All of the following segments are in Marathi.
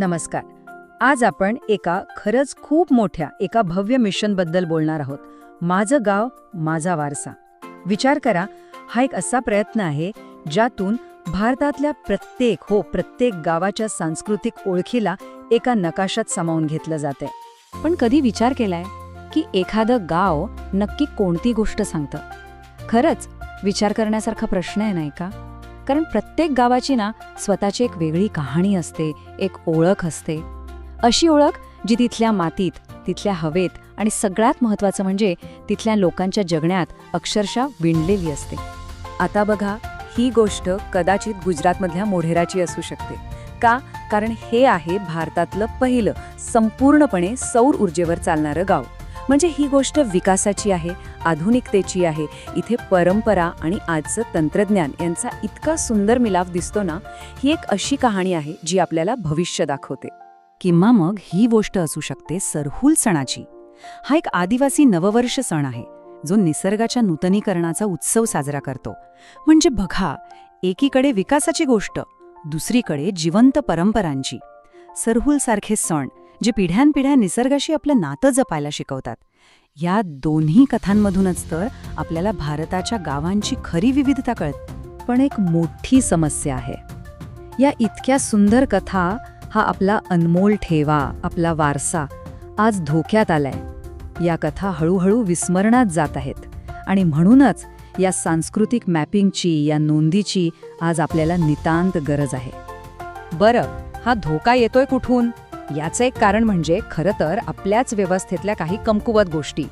नमस्कार. आज आपण एका खरंच खूप मोठ्या एका भव्य मिशनबद्दल बोलणार आहोत. माझं गाव माझा वारसा. विचार करा हा एक असा प्रयत्न आहे ज्यातून भारतातल्या प्रत्येक हो प्रत्येक गावाच्या सांस्कृतिक ओळखीला एका नकाशात सामावून घेतलं जाते पण कधी विचार केलाय की एखादं गाव नक्की कोणती गोष्ट सांगतं? खरंच विचार करण्यासारखा प्रश्न आहे नाही का? कारण प्रत्येक गावाची ना स्वतःची एक वेगळी कहाणी असते एक ओळख असते. अशी ओळख जी तिथल्या मातीत तिथल्या हवेत आणि सगळ्यात महत्त्वाचं म्हणजे तिथल्या लोकांच्या जगण्यात अक्षरशः विणलेली असते. आता बघा ही गोष्ट कदाचित गुजरातमधल्या मोढेराची असू शकते. का? कारण हे आहे भारतातलं पहिलं संपूर्णपणे सौर ऊर्जेवर चालणारं गाव. म्हणजे ही गोष्ट विकासाची आहे आधुनिकतेची आहे. इथे परंपरा आणि आजचं तंत्रज्ञान यांचा इतका सुंदर मिलाफ दिसतो ना ही एक अशी कहाणी आहे जी आपल्याला भविष्य दाखवते. किंवा मग ही गोष्ट असू शकते सरहुल सणाची. हा एक आदिवासी नववर्ष सण आहे जो निसर्गाच्या नूतनीकरणाचा उत्सव साजरा करतो. म्हणजे बघा एकीकडे विकासाची गोष्ट दुसरीकडे जिवंत परंपरांची. सरहुल सारखे सण जे पिढ्यानपिढ्या निसर्गाशी आपलं नातं जपायला शिकवतात. या दोन्ही कथांमधूनच तर आपल्याला भारताच्या गावांची खरी विविधता कळत. पण एक मोठी समस्या आहे. या इतक्या सुंदर कथा हा आपला अनमोल ठेवा आपला वारसा आज धोक्यात आलाय. या कथा हळूहळू विस्मरणात जात आहेत. आणि म्हणूनच या सांस्कृतिक मॅपिंगची या नोंदीची आज आपल्याला नितांत गरज आहे. बरं हा धोका येतोय कुठून? याचं एक कारण म्हणजे खरं तर आपल्याच व्यवस्थेतल्या काही कमकुवत गोष्टी.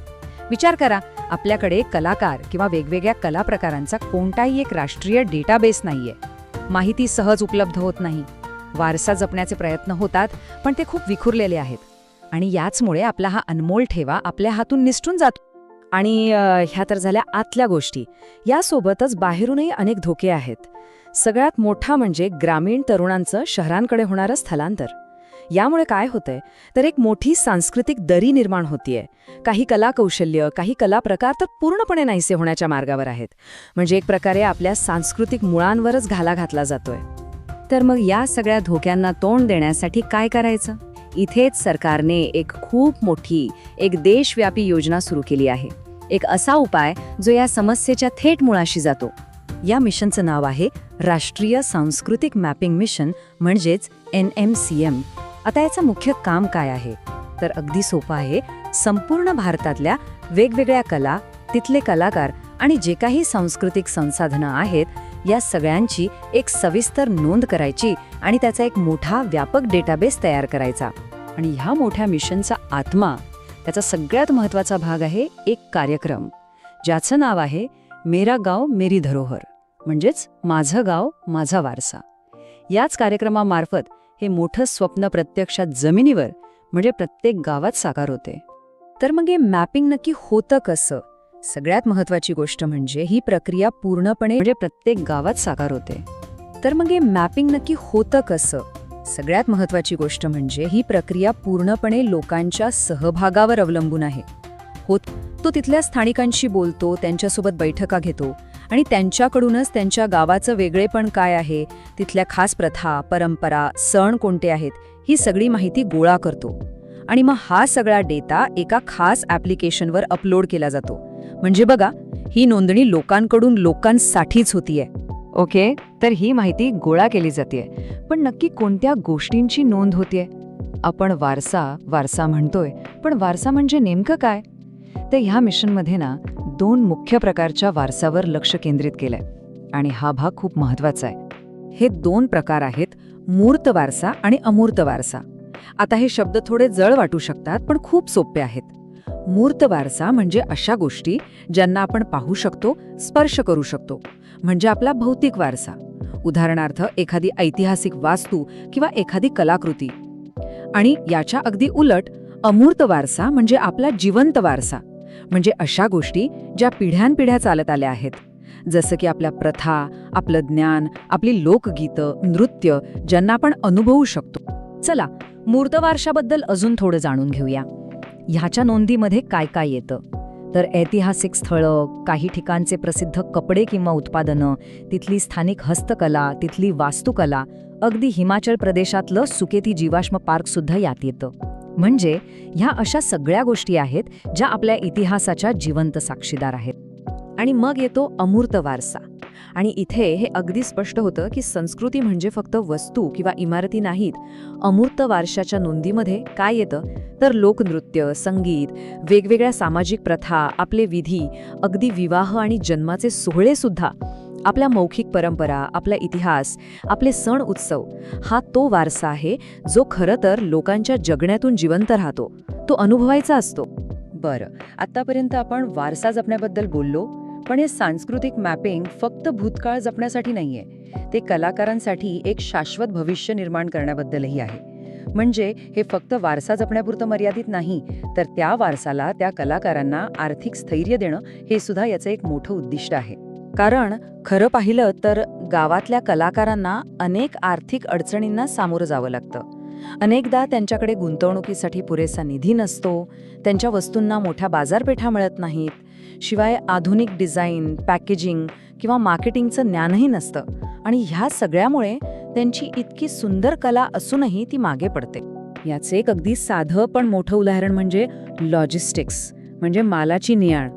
विचार करा आपल्याकडे कलाकार किंवा वेगवेगळ्या कला प्रकारांचा कोणताही एक राष्ट्रीय डेटाबेस नाहीये. माहिती सहज उपलब्ध होत नाही. वारसा जपण्याचे प्रयत्न होतात पण ते खूप विखुरलेले आहेत. आणि याचमुळे आपला हा अनमोल ठेवा आपल्या हातून निसटून जातो. आणि ह्या तर झाल्या आतल्या गोष्टी. यासोबतच बाहेरूनही अनेक धोके आहेत. सगळ्यात मोठा म्हणजे ग्रामीण तरुणांचं शहरांकडे होणारं स्थलांतर. यामुळे काय होतंय? तर एक मोठी सांस्कृतिक दरी निर्माण होतीये. काही कला कौशल्य काही कला प्रकार तर पूर्णपणे नाहीसे होण्याच्या मार्गावर आहेत. म्हणजे एक प्रकारे आपल्या सांस्कृतिक मुळांवरच घाला घातला जातोय. तर मग या सगळ्या धोक्यांना तोंड देण्यासाठी काय करायचं? इथेच सरकारने एक खूप मोठी एक देशव्यापी योजना सुरू केली आहे. एक असा उपाय जो या समस्येच्या थेट मुळाशी जातो. या मिशनचं नाव आहे राष्ट्रीय सांस्कृतिक मॅपिंग मिशन म्हणजेच एन एम सी एम. आता याचं मुख्य काम काय आहे? तर अगदी सोपं आहे. संपूर्ण भारतातल्या वेगवेगळ्या कला तिथले कलाकार आणि जे काही सांस्कृतिक संसाधनं आहेत या सगळ्यांची एक सविस्तर नोंद करायची आणि त्याचा एक मोठा व्यापक डेटाबेस तयार करायचा. आणि ह्या मोठ्या मिशनचा आत्मा त्याचा सगळ्यात महत्त्वाचा भाग आहे एक कार्यक्रम ज्याचं नाव आहे मेरा गाव मेरी धरोहर म्हणजेच माझं गाव माझा वारसा. याच कार्यक्रमामार्फत हे मोठं स्वप्न प्रत्यक्षात जमिनीवर म्हणजे प्रत्येक गावात साकार होते. तर मग हे मॅपिंग नक्की होतं कसं? सगळ्यात महत्वाची गोष्ट म्हणजे ही प्रक्रिया पूर्णपणे म्हणजे प्रत्येक गावात साकार होते. तर मग हे मॅपिंग नक्की होतं कसं? सगळ्यात महत्वाची गोष्ट म्हणजे ही प्रक्रिया पूर्णपणे लोकांच्या सहभागावर अवलंबून आहे. होत तो तिथल्या स्थानिकांशी बोलतो त्यांच्यासोबत बैठका घेतो आणि त्यांच्याकडूनच त्यांच्या गावाचं वेगळेपण काय आहे? तिथल्या खास प्रथा परंपरा सण कोणते आहेत? ही सगळी माहिती गोळा करतो. आणि मग हा सगळा डेटा एका खास ॲप्लिकेशनवर अपलोड केला जातो. म्हणजे बघा ही नोंदणी लोकांकडून लोकांसाठीच होतीये. ओके? तर ही माहिती गोळा केली जाते पण नक्की कोणत्या गोष्टींची नोंद होतीये? आपण वारसा वारसा म्हणतोय. पण वारसा म्हणजे नेमकं काय? तर ह्या मिशनमध्ये ना दोन मुख्य प्रकारच्या वारसावर लक्ष केंद्रित केलंय. आणि हा भाग खूप महत्त्वाचा आहे. हे दोन प्रकार आहेत मूर्त वारसा आणि अमूर्त वारसा. आता हे शब्द थोडे जळ वाटू शकतात पण खूप सोपे आहेत. मूर्त वारसा म्हणजे अशा गोष्टी ज्यांना आपण पाहू शकतो स्पर्श करू शकतो. म्हणजे आपला भौतिक वारसा. उदाहरणार्थ एखादी ऐतिहासिक वास्तू किंवा एखादी कलाकृती. आणि याच्या अगदी उलट अमूर्त वारसा म्हणजे आपला जिवंत वारसा. म्हणजे अशा गोष्टी ज्या पिढ्यानपिढ्या चालत आल्या आहेत. जसं की आपल्या प्रथा आपलं ज्ञान आपली लोकगीतं नृत्य ज्यांना आपण अनुभवू शकतो. चला मूर्त वारशाबद्दल अजून थोडं जाणून घेऊया. ह्याच्या नोंदीमध्ये काय काय येतं? तर ऐतिहासिक स्थळं काही ठिकाणचे प्रसिद्ध कपडे किंवा उत्पादनं तिथली स्थानिक हस्तकला तिथली वास्तुकला अगदी हिमाचल प्रदेशातलं सुकेती जीवाश्म पार्कसुद्धा यात येतं. म्हणजे ह्या अशा सगळ्या गोष्टी आहेत ज्या आपल्या इतिहासाच्या जिवंत साक्षीदार आहेत. आणि मग येतो अमूर्त वारसा. आणि इथे हे अगदी स्पष्ट होतं की संस्कृती म्हणजे फक्त वस्तू किंवा इमारती नाहीत अमूर्त वारशाच्या नोंदीमध्ये काय येतं? तर लोकनृत्य संगीत वेगवेगळ्या सामाजिक प्रथा आपले विधी अगदी विवाह आणि जन्माचे सोहळेसुद्धा आपल्या मौखिक परंपरा आपला इतिहास आपले सण उत्सव हा तो वारसा आहे जो खरं तर लोकांच्या जगण्यातून जिवंत राहतो. तो अनुभवायचा असतो. बरं. आत्तापर्यंत आपण वारसा जपण्याबद्दल बोललो पण हे सांस्कृतिक मॅपिंग फक्त भूतकाळ जपण्यासाठी नाहीये. ते कलाकारांसाठी एक शाश्वत भविष्य निर्माण करण्याबद्दलही आहे. म्हणजे हे फक्त वारसा जपण्यापुरतं मर्यादित नाही तर त्या वारसाला त्या कलाकारांना आर्थिक स्थैर्य देणं हे सुद्धा याचं एक मोठं उद्दिष्ट आहे. कारण खरं पाहिलं तर गावातल्या कलाकारांना अनेक आर्थिक अडचणींना सामोरं जावं लागतं. अनेकदा त्यांच्याकडे गुंतवणुकीसाठी पुरेसा निधी नसतो त्यांच्या वस्तूंना मोठ्या बाजारपेठा मिळत नाहीत शिवाय आधुनिक डिझाईन पॅकेजिंग किंवा मार्केटिंगचं ज्ञानही नसतं आणि ह्या सगळ्यामुळे त्यांची इतकी सुंदर कला असूनही ती मागे पडते. याचे एक अगदी साधं पण मोठं उदाहरण म्हणजे लॉजिस्टिक्स म्हणजे मालाची नियाळ.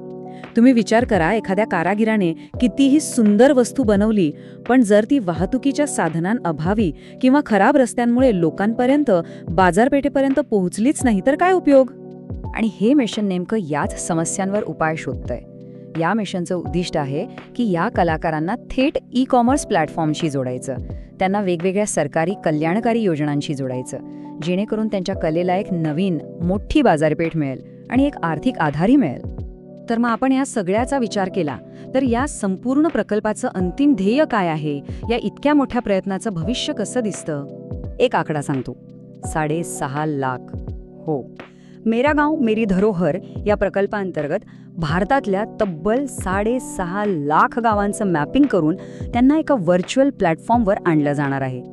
तुम्ही विचार करा एखाद्या कारागिराने कितीही सुंदर वस्तू बनवली पण जर ती वाहतुकीच्या साधनांअभावी किंवा खराब रस्त्यांमुळे लोकांपर्यंत बाजारपेठेपर्यंत पोहोचलीच नाही तर काय उपयोग? आणि हे मिशन नेमकं याच समस्यांवर उपाय शोधतंय. या मिशनचं उद्दिष्ट आहे की या कलाकारांना थेट ई कॉमर्स प्लॅटफॉर्मशी जोडायचं त्यांना वेगवेगळ्या सरकारी कल्याणकारी योजनांशी जोडायचं जेणेकरून त्यांच्या कलेला एक नवीन मोठी बाजारपेठ मिळेल आणि एक आर्थिक आधारही मिळेल. तर मग आपण या सगळ्याचा विचार केला. तर या संपूर्ण प्रकल्पाचं अंतिम ध्येय काय आहे? या इतक्या मोठ्या प्रयत्नाचं भविष्य कसं दिसतं? एक आकडा सांगतो. साडेसहा लाख. हो. मेरा गाव मेरी धरोहर या प्रकल्पांतर्गत भारतातल्या तब्बल साडेसहा लाख गावांचं मॅपिंग करून त्यांना एका व्हर्च्युअल प्लॅटफॉर्मवर आणलं जाणार आहे.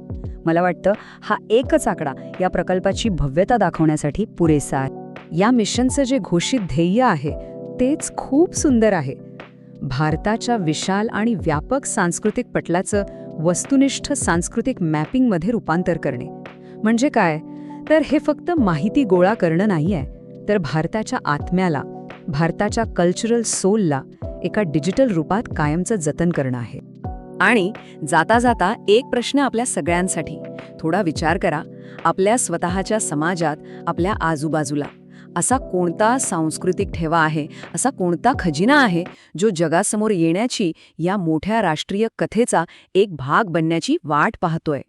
मला वाटतं हा एकच आकडा या प्रकल्पाची भव्यता दाखवण्यासाठी पुरेसा आहे. या मिशनचं जे घोषित ध्येय आहे तेच खूप सुंदर आहे. भारताच्या विशाल आणि व्यापक सांस्कृतिक पटलाचं वस्तुनिष्ठ सांस्कृतिक मॅपिंगमध्ये रूपांतर करणे. म्हणजे काय? तर हे फक्त माहिती गोळा करणं नाही आहे तर भारताच्या आत्म्याला भारताच्या कल्चरल सोलला एका डिजिटल रूपात कायमचं जतन करणं आहे. आणि जाता जाता एक प्रश्न आपल्या सगळ्यांसाठी. थोडा विचार करा. आपल्या स्वतःच्या समाजात आपल्या आजूबाजूला. असा कोणता सांस्कृतिक ठेवा आहे असा कोणता खजिना आहे जो जगासमोर येण्याची या मोठ्या राष्ट्रीय कथेचा एक भाग बनण्याची वाट पाहतोय?